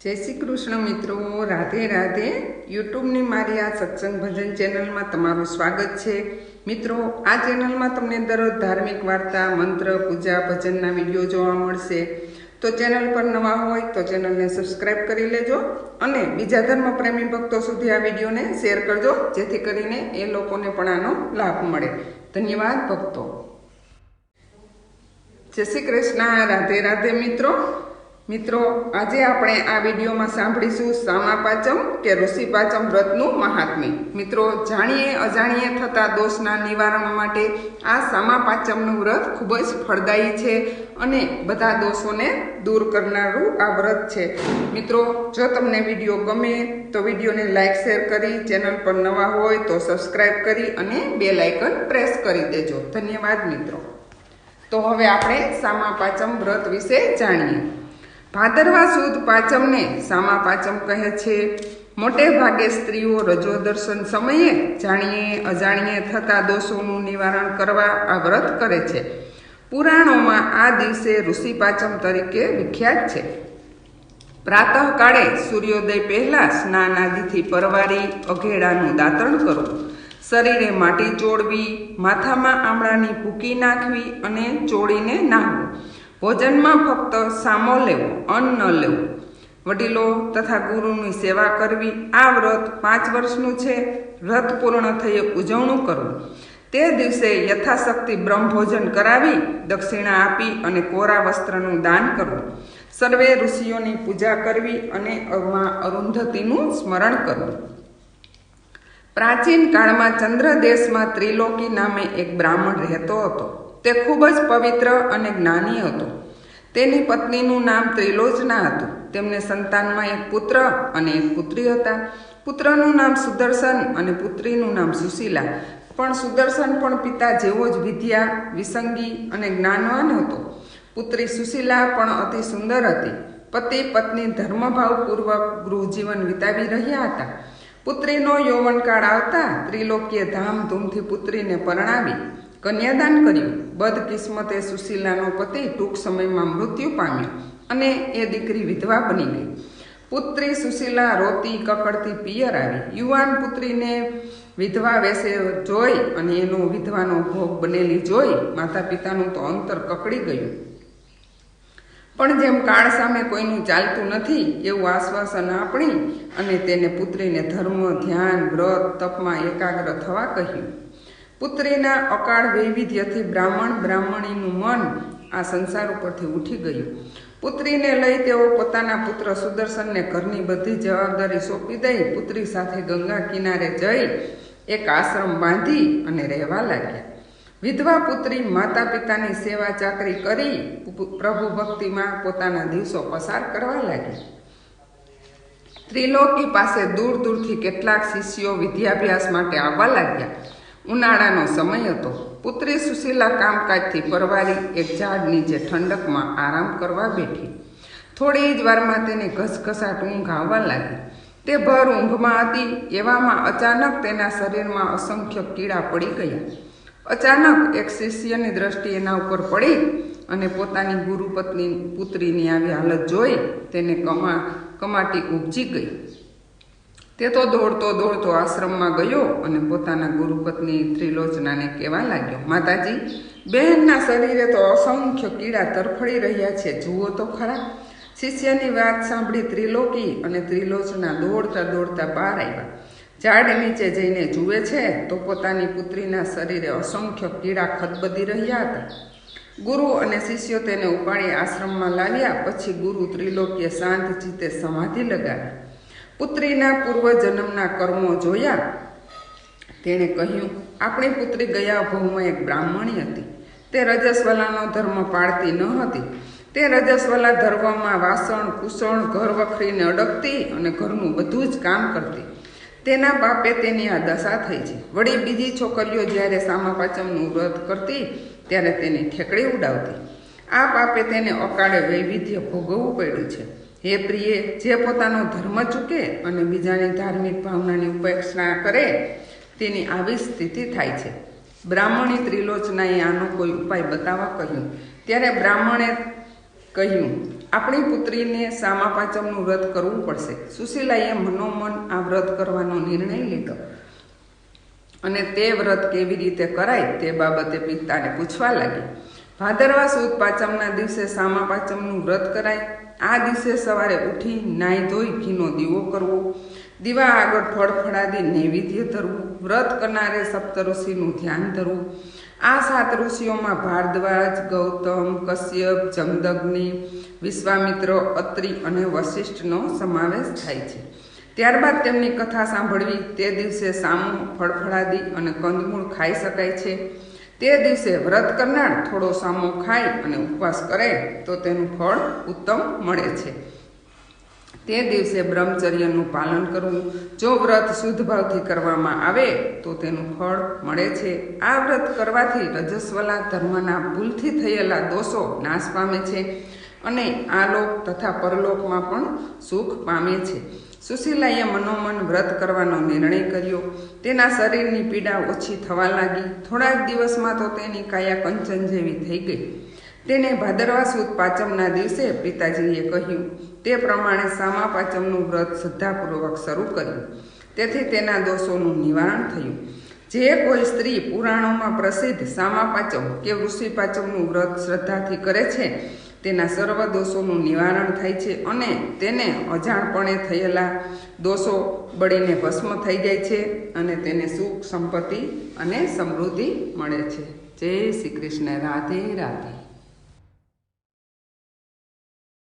જય શ્રી કૃષ્ણ મિત્રો, રાધે રાધે. યુટ્યુબની મારી આ સત્સંગ ભજન ચેનલમાં તમારું સ્વાગત છે. મિત્રો, આ ચેનલમાં તમને દરરોજ ધાર્મિક વાર્તા, મંત્ર, પૂજા, ભજનના વીડિયો જોવા મળશે. તો ચેનલ પર નવા હોય તો ચેનલને સબસ્ક્રાઇબ કરી લેજો અને બીજા ધર્મ પ્રેમી ભક્તો સુધી આ વિડીયોને શેર કરજો, જેથી કરીને એ લોકોને પણ આનો લાભ મળે. ધન્યવાદ ભક્તો. જય શ્રી કૃષ્ણ, રાધે રાધે મિત્રો. મિત્રો, આજે આપણે આ વિડીયોમાં સાંભળીશું સામા પાચમ કે ઋષિ પાચમ વ્રતનું મહાત્મ્ય. મિત્રો, જાણીએ અજાણીએ થતા દોષના નિવારણ માટે આ સામા પાચમનું વ્રત ખૂબ જ ફળદાયી છે અને બધા દોષોને દૂર કરનારું આ વ્રત છે. મિત્રો, જો તમને વીડિયો ગમે તો વિડીયોને લાઇક શેર કરી, ચેનલ પર નવા હોય તો સબસ્ક્રાઈબ કરી અને બે લાઇકન પ્રેસ કરી દેજો. ધન્યવાદ મિત્રો. તો હવે આપણે સામા પાચમ વ્રત વિશે જાણીએ. ભાદરવા સુદ પાચમને સામા પાચમ કહે છે. મોટે ભાગે સ્ત્રીઓ રજો દર્શન સમયે જાણીએ, અજાણીએ થતા દોષોનું નિવારણ કરવા આ વ્રત કરે છે. પુરાણોમાં આ દિવસે ઋષિ પાચમ તરીકે વિખ્યાત છે. પ્રાતઃકાળે સૂર્યોદય પહેલા સ્નાન આદિથી પરવારી અઘેડાનું દાંતણ કરવું શરીરે માટી ચોળવી, માથામાં આમળાની ભૂકી નાખવી અને ચોળીને નાહવું. ભોજનમાં ફક્ત સામો લેવો, અન્ન ન લેવું. વડીલો તથા ગુરુની સેવા કરવી, આ વ્રત પાંચ વર્ષનું છે. વ્રત પૂર્ણ થયે ઉજવણું કરવું. તે દિવસે યથાશક્તિ બ્રહ્મભોજન કરાવી, દક્ષિણા આપી અને કોરા વસ્ત્રનું દાન કરવું. સર્વે ઋષિઓની પૂજા કરવી અને અરુંધતીનું સ્મરણ કરવું. પ્રાચીન કાળમાં ચંદ્ર દેશમાં ત્રિલોકી નામે એક બ્રાહ્મણ રહેતો હતો. તે ખૂબ જ પવિત્ર અને જ્ઞાની હતો. તેની પત્નીનું નામ ત્રિલોચના હતું. તેમને સંતાનમાં એક પુત્ર અને એક પુત્રી હતા. પુત્રનું નામ સુદર્શન અને પુત્રીનું નામ સુશીલા. પણ સુદર્શન પણ પિતા જેવો જ વિદ્યા, વિસંગી અને જ્ઞાનવાન હતો. પુત્રી સુશીલા પણ અતિ સુંદર હતી. પતિ, પત્ની ધર્મભાવપૂર્વક ગૃહજીવન વિતાવી રહ્યા હતા. પુત્રીનો યૌવનકાળ આવતા ત્રિલોકીય ધામધૂમથી પુત્રીને પરણાવી કન્યાદાન કર્યું. બદકિસ્મતે સુશીલાનો પતિ ટૂંક સમયમાં મૃત્યુ પામ્યો અને એ દીકરી વિધવા બની ગઈ. પુત્રી સુશીલા રોતી કકડતી પિયર આવી. યુવાન પુત્રીને વિધવા વેસે જોઈ અને એનો વિધવાનો ભોગ બનેલી જોઈ માતા પિતાનું તો અંતર કકડી ગયું. પણ જેમ કાળ સામે કોઈનું ચાલતું નથી, એવું આશ્વાસન આપણી અને તેને પુત્રીને ધર્મ, ધ્યાન, વ્રત, તપમાં એકાગ્ર થવા કહ્યું. પુત્રીના અકાળ વૈવિધ્યથી બ્રાહ્મણ બ્રાહ્મણીનું મન આ સંસાર ઉપરથી ઉઠી ગયું. પુત્રીને લઈ તેઓ પોતાના પુત્ર સુદર્શનને ઘરની બધી જવાબદારી સોંપી દઈ પુત્રી સાથે ગંગા કિનારે જઈ એક આશ્રમ બાંધી અને રહેવા લાગ્યા. વિધવા પુત્રી માતા પિતાની સેવા ચાકરી કરી પ્રભુ ભક્તિમાં પોતાના દિવસો પસાર કરવા લાગી. ત્રિલોકી પાસે દૂર દૂરથી કેટલાક શિષ્યો વિદ્યાભ્યાસ માટે આવવા લાગ્યા. ઉનાળાનો સમય હતો. પુત્રી સુશીલા કામકાજથી પરવારી એક ઝાડ નીચે ઠંડકમાં આરામ કરવા બેઠી. થોડી જ વારમાં તેને ઘસઘસાટ ઊંઘ આવવા લાગી. તે ભર ઊંઘમાં હતી, એવામાં અચાનક તેના શરીરમાં અસંખ્ય કીડા પડી ગયા. અચાનક એક શિષ્યની દ્રષ્ટિ એના ઉપર પડી અને પોતાની ગુરુપત્ની પુત્રીની આવી હાલત જોઈ તેને કમા કમાટી ઉપજી ગઈ. તે તો દોડતો દોડતો આશ્રમમાં ગયો અને પોતાના ગુરુપત્ની ત્રિલોચનાને કહેવા લાગ્યો, માતાજી, બહેનના શરીરે તો અસંખ્ય કીડા તરફડી રહ્યા છે, જુઓ તો ખરા. શિષ્યની વાત સાંભળી ત્રિલોકી અને ત્રિલોચના દોડતા દોડતા બહાર આવ્યા. ઝાડ નીચે જઈને જુએ છે તો પોતાની પુત્રીના શરીરે અસંખ્ય કીડા ખદબદી રહ્યા હતા. ગુરુ અને શિષ્યો તેને ઉપાડી આશ્રમમાં લાવ્યા, પછી ગુરુ ત્રિલોકીએ શાંત ચિત્તે સમાધિ લગાવી. પુત્રીના પૂર્વજન્મના કર્મો જોયા. તેણે કહ્યું, આપણી પુત્રી ગયા ભવમાં એક બ્રાહ્મણી હતી. તે રજસ્વલાનો ધર્મ પાળતી ન હતી. તે રજસ્વલા ધર્મમાં વાસણ કુસણ ઘર વખરીને અડકતી અને ઘરનું બધું જ કામ કરતી. તેના બાપે તેની આ દશા થઈ છે. વળી બીજી છોકરીઓ જ્યારે સામા પાચમનું વ્રત કરતી, ત્યારે તેની ઠેકડી ઉડાવતી. આ પાપે તેને અકાળે વૈવિધ્ય ભોગવવું પડ્યું છે. હે પ્રિય, જે પોતાનો ધર્મ ચૂકે અને બીજાની ધાર્મિક ભાવનાની ઉપેક્ષા કરે, તેની આવી સ્થિતિ થાય છે. બ્રાહ્મણી ત્રિલોચનાએ આનો કોઈ ઉપાય બતાવવા કહ્યું. ત્યારે બ્રાહ્મણે કહ્યું, આપણી પુત્રીને સામા પાંચમનું વ્રત કરવું પડશે. સુશીલાએ મનોમન આ વ્રત કરવાનો નિર્ણય લીધો. અને તે વ્રત કેવી રીતે કરાય તે બાબતે પિતાને પૂછવા લાગી. ભાદરવા સુદ પાંચમના દિવસે સામા પાંચમનું વ્રત કરાય? આ દિવસે સવારે ઉઠી નાહી ધોઈ ઘીનો દીવો કરવો, દીવા આગળ ફળફળાદી નૈવેદ્ય ધરવું, વ્રત કરનારે સપ્તઋષિનું ધ્યાન ધરવું. આ સાત ઋષિઓમાં ભારદ્વાજ, ગૌતમ, કશ્યપ, જમદગ્નિ, વિશ્વામિત્ર, અત્રિ અને વશિષ્ઠનો સમાવેશ થાય છે. ત્યારબાદ તેમની કથા સાંભળવી તે દિવસે સામું ફળફળાદી અને કંદમૂળ ખાઈ શકાય છે. તે દિવસે વ્રત કરનાર થોડો સામો ખાય અને ઉપવાસ કરે તો તેનું ફળ ઉત્તમ મળે છે. તે દિવસે બ્રહ્મચર્યનું પાલન કરવું. જો વ્રત શુદ્ધ ભાવથી કરવામાં આવે તો તેનું ફળ મળે છે. આ વ્રત કરવાથી રજસ્વલા ધર્મના ભૂલથી થયેલા દોષો નાશ પામે છે અને આ લોક તથા પરલોકમાં પણ સુખ પામે છે. સુશીલાએ મનોમન વ્રત કરવાનો નિર્ણય કર્યો. તેના શરીરની પીડા ઓછી થવા લાગી. થોડા જ દિવસમાં તો તેની કાયા કંચન જેવી થઈ ગઈ. તેને ભાદરવા સુદ પાંચમના દિવસે પિતાજીએ કહ્યું, તે પ્રમાણે સામા પાંચમનું વ્રત શ્રદ્ધાપૂર્વક શરૂ કર્યું. તેથી તેના દોષોનું નિવારણ થયું. જે કોઈ સ્ત્રી પુરાણોમાં પ્રસિદ્ધ સામા પાંચમ કે ઋષિ પાંચમનું વ્રત શ્રદ્ધાથી કરે છે તેના સર્વ દોષોનું નિવારણ થાય છે અને તેને અજાણપણે થયેલા દોષો બળીને ભસ્મ થઈ જાય છે અને તેને સુખ, સંપત્તિ અને સમૃદ્ધિ મળે છે. જય શ્રી કૃષ્ણ. રાધે રાધે.